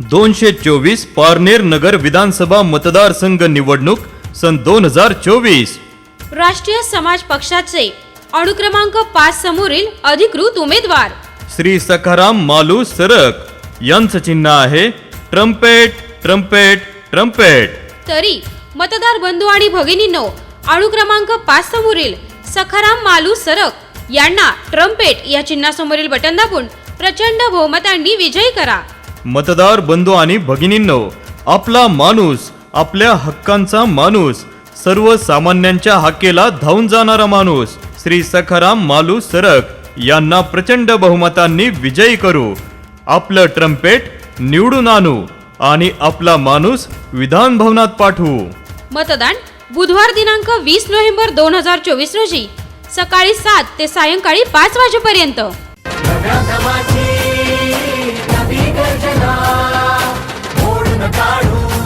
दोनशे चोवीस पारनेर नगर विधानसभा मतदारसंघ निवडणूक सन दोन हजार चोवीस. राष्ट्रीय समाज पक्षाचे अनुक्रमांक पाच समोरील अधिकृत उमेदवार. श्री सखाराम मालू सरक यांचं चिन्ह आहे ट्रम्पेट ट्रम्पेट ट्रम्पेट. तरी मतदार बंधू आणि भगिनींनो अनुक्रमांक पाच समोरील सखाराम मालू सरक यांना ट्रम्पेट या चिन्हासमोरील बटन दाबून प्रचंड बहुमतांनी विजयी करा. मतदार बंधू आणि भगिनींनो आपला माणूस आपल्या हक्कांचा माणूस सर्वसामान्यांच्या हाकेला धावून जाणारा माणूस श्री सखाराम मालू सरक यांना प्रचंड बहुमतांनी विजयी करू. आपलं ट्रम्पेट निवडून आणू आणि आपला माणूस विधान भवनात पाठवू. मतदान बुधवार दिनांक वीस नोव्हेंबर दोन हजार चोवीस रोजी सकाळी सात ते सायंकाळी पाच वाजेपर्यंत. tomorrow